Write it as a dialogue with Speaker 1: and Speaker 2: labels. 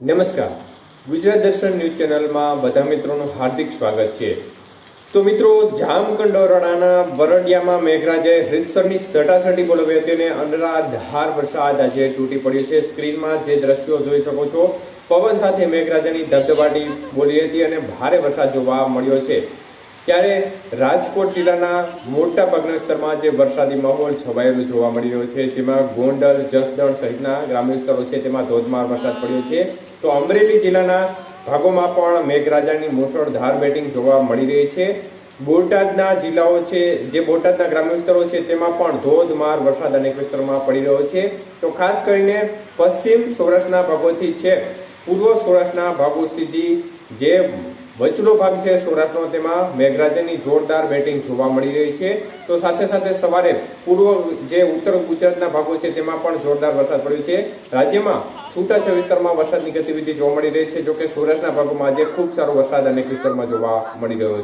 Speaker 1: નમસ્કાર. ગુજરાત દર્શન ન્યૂઝ ચેનલમાં બધા મિત્રોનું હાર્દિક સ્વાગત છે. તો મિત્રો જામકંડોરણાના બરડિયામાં મેઘરાજાએ રીતસરની સટાસટી બોલાવી હતી અને અનરાધાર વરસાદ આજે તૂટી પડ્યો છે. સ્ક્રીનમાં જે દ્રશ્યો જોઈ શકો છો, પવન સાથે મેઘરાજાની ધબધબાટી બોલી હતી અને ભારે વરસાદ જોવા મળ્યો છે. ત્યારે રાજકોટ જિલ્લાના મોટા ભાગના વિસ્તારમાં જે વરસાદી માહોલ છવાયેલો જોવા મળી રહ્યો છે, જેમાં ગોંડલ, જસદણ સહિતના ગ્રામ્ય વિસ્તારો છે, તેમાં ધોધમાર વરસાદ પડ્યો છે. તો અમરેલી જિલ્લાના ભાગોમાં પણ મેઘરાજાની મુશળધાર બેટિંગ જોવા મળી રહી છે. બોટાદના જિલ્લાઓ છે, જે બોટાદના ગ્રામ્ય વિસ્તારો છે, તેમાં પણ ધોધમાર વરસાદ અનેક વિસ્તારોમાં પડી રહ્યો છે. તો ખાસ કરીને પશ્ચિમ સૌરાષ્ટ્રના ભાગોથી છે. પૂર્વ સૌરાષ્ટ્રના ભાગો સુધી જે વચલો ભાગ છે સૌરાષ્ટ્રનો તેમાં મેઘરાજાની જોરદાર બેટિંગ જોવા મળી રહી છે. તો સાથે સાથે સવારે પૂર્વ જે ઉત્તર ગુજરાતના ભાગો છે, તેમાં પણ જોરદાર વરસાદ પડ્યો છે. રાજ્યમાં છૂટાછવાયા વિસ્તારમાં વરસાદની ગતિવિધિ જોવા મળી રહી છે, જોકે સૌરાષ્ટ્રના ભાગોમાં આજે ખૂબ સારો વરસાદ અનેક વિસ્તારમાં જોવા મળી રહ્યો છે.